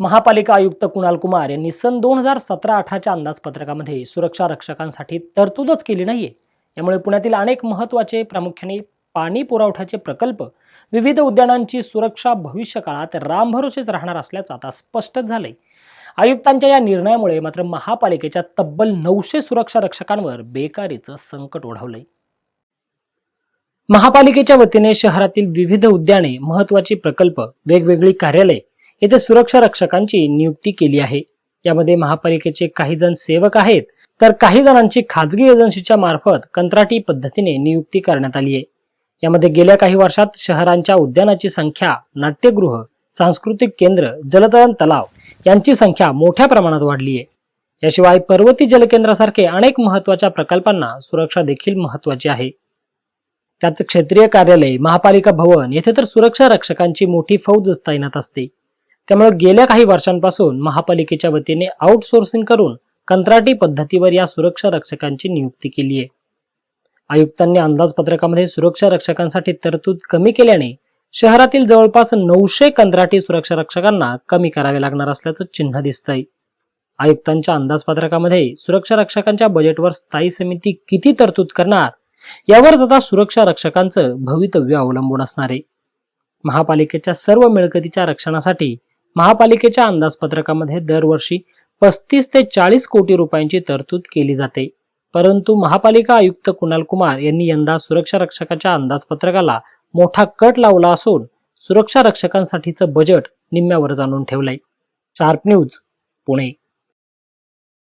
महापालिका आयुक्त कुणाल कुमार यांनी सन दोन हजार सतरा अठराच्या अंदाजपत्रकामध्ये सुरक्षा रक्षकांसाठी तरतूदच केली नाहीये. यामुळे पुण्यातील अनेक महत्त्वाचे प्रामुख्याने पाणी पुरवठ्याचे प्रकल्प विविध उद्यानांची सुरक्षा भविष्य काळात रामभरोसेच राहणार असल्याचं आता स्पष्टच झालंय. आयुक्तांच्या या निर्णयामुळे मात्र महापालिकेच्या तब्बल नऊशे सुरक्षा रक्षकांवर बेकारीचं संकट ओढवलंय. महापालिकेच्या वतीने शहरातील विविध उद्याने महत्वाची प्रकल्प वेगवेगळी कार्यालय येथे सुरक्षा रक्षकांची नियुक्ती केली आहे. यामध्ये महापालिकेचे काही जण सेवक आहेत तर काही जणांची खाजगी एजन्सीच्या मार्फत कंत्राटी पद्धतीने नियुक्ती करण्यात आली आहे. यामध्ये गेल्या काही वर्षात शहरांच्या उद्यानाची संख्या नाट्यगृह सांस्कृतिक केंद्र जलतरण तलाव यांची संख्या मोठ्या प्रमाणात वाढली आहे. याशिवाय पर्वती जलकेंद्रासारखे अनेक महत्त्वाच्या प्रकल्पांना सुरक्षा देखील महत्वाची आहे. त्यात क्षेत्रीय कार्यालय महापालिका भवन येथे तर सुरक्षा रक्षकांची मोठी फौज तैनात असते. त्यामुळे गेल्या काही वर्षांपासून महापालिकेच्या वतीने आउटसोर्सिंग करून कंत्राटी पद्धतीवर या सुरक्षा रक्षकांची नियुक्ती केली आहे. आयुक्तांनी अंदाजपत्रकामध्ये सुरक्षा रक्षकांसाठी तरतूद कमी केल्याने शहरातील जवळपास नऊशे कंत्राटी सुरक्षा रक्षकांना कमी करावे लागणार असल्याचं चिन्ह दिसतंय. आयुक्तांच्या अंदाजपत्रकामध्ये सुरक्षा रक्षकांच्या बजेटवर स्थायी समिती किती तरतूद करणार यावर आता सुरक्षा रक्षकांचं भवितव्य अवलंबून असणार आहे. महापालिकेच्या सर्व मिळकतीच्या रक्षणासाठी महापालिकेच्या अंदाजपत्रकामध्ये दरवर्षी पस्तीस ते चाळीस कोटी रुपयांची तरतूद केली जाते. परंतु महापालिका आयुक्त कुणाल कुमार यांनी यंदा सुरक्षा रक्षकाच्या अंदाजपत्रकाला मोठा कट लावला असून सुरक्षा रक्षकांसाठीचं बजेट निम्म्यावर जाणून ठेवलंय. Sharp news Pune.